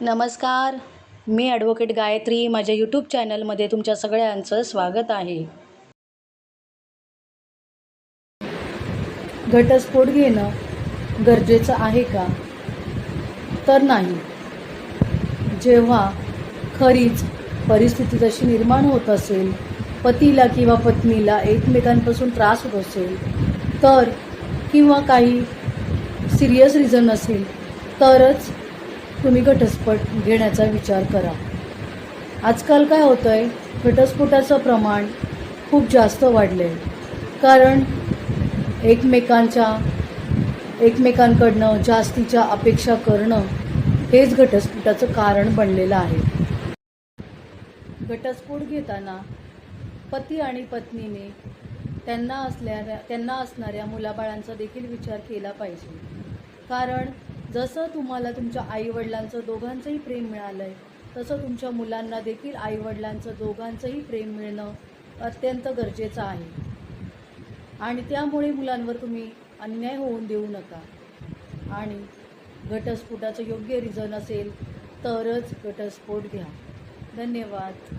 नमस्कार. मी ॲडव्होकेट गायत्री. माझ्या यूट्यूब चॅनलमध्ये तुमच्या सगळ्यांचं स्वागत आहे. घटस्फोट घेणं गरजेचं आहे का? तर नाही. जेव्हा खरीच परिस्थिती तशी निर्माण होत असेल पतीला किंवा पत्नीला एकमेकांपासून त्रास होत असेल तर किंवा काही सिरियस रिझन असेल तरच तुम्ही घटस्फोट घेण्याचा विचार करा. आजकाल काय होतं आहे घटस्फोटाचं प्रमाण खूप जास्त वाढलं आहे कारण एकमेकांच्या एकमेकांकडनं जास्तीच्या अपेक्षा करणं हेच घटस्फोटाचं कारण बनलेलं आहे. घटस्फोट घेताना पती आणि पत्नीने त्यांना असल्या त्यांना असणाऱ्या मुलाबाळांचा देखील विचार केला पाहिजे. कारण जसं तुम्हाला तुमच्या आईवडिलांचं दोघांचंही प्रेम मिळालं आहे तसं तुमच्या मुलांना देखील आईवडिलांचं दोघांचंही प्रेम मिळणं अत्यंत गरजेचं आहे. आणि त्यामुळे मुलांवर तुम्ही अन्याय होऊन देऊ नका. आणि घटस्फोटाचं योग्य रिझन असेल तरच घटस्फोट घ्या. धन्यवाद.